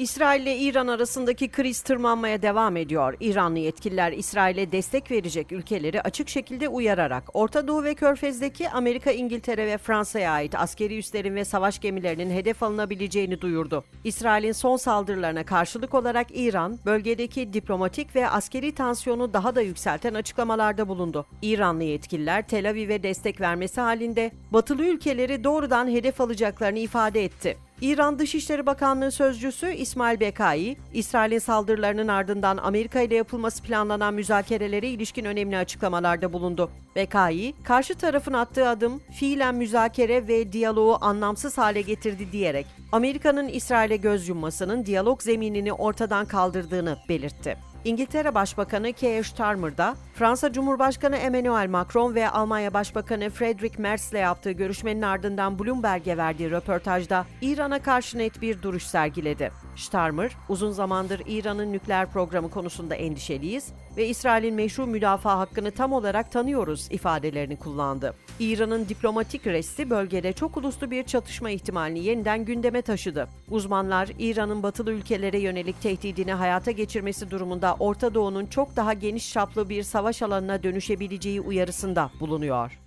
İsrail ile İran arasındaki kriz tırmanmaya devam ediyor. İranlı yetkililer İsrail'e destek verecek ülkeleri açık şekilde uyararak Orta Doğu ve Körfez'deki Amerika, İngiltere ve Fransa'ya ait askeri üslerin ve savaş gemilerinin hedef alınabileceğini duyurdu. İsrail'in son saldırılarına karşılık olarak İran, bölgedeki diplomatik ve askeri tansiyonu daha da yükselten açıklamalarda bulundu. İranlı yetkililer Tel Aviv'e destek vermesi halinde batılı ülkeleri doğrudan hedef alacaklarını ifade etti. İran Dışişleri Bakanlığı sözcüsü İsmail Bekai, İsrail'in saldırılarının ardından Amerika ile yapılması planlanan müzakerelere ilişkin önemli açıklamalarda bulundu. Bekai, karşı tarafın attığı adım fiilen müzakere ve diyaloğu anlamsız hale getirdi diyerek Amerika'nın İsrail'e göz yummasının diyalog zeminini ortadan kaldırdığını belirtti. İngiltere Başbakanı Keir Starmer da Fransa Cumhurbaşkanı Emmanuel Macron ve Almanya Başbakanı Friedrich Merz ile yaptığı görüşmenin ardından Bloomberg'e verdiği röportajda İran'a karşı net bir duruş sergiledi. Starmer, uzun zamandır İran'ın nükleer programı konusunda endişeliyiz ve İsrail'in meşru müdafaa hakkını tam olarak tanıyoruz ifadelerini kullandı. İran'ın diplomatik resti bölgede çok uluslu bir çatışma ihtimalini yeniden gündeme taşıdı. Uzmanlar İran'ın batılı ülkelere yönelik tehdidini hayata geçirmesi durumunda Orta Doğu'nun çok daha geniş çaplı bir savaş alanına dönüşebileceği uyarısında bulunuyor.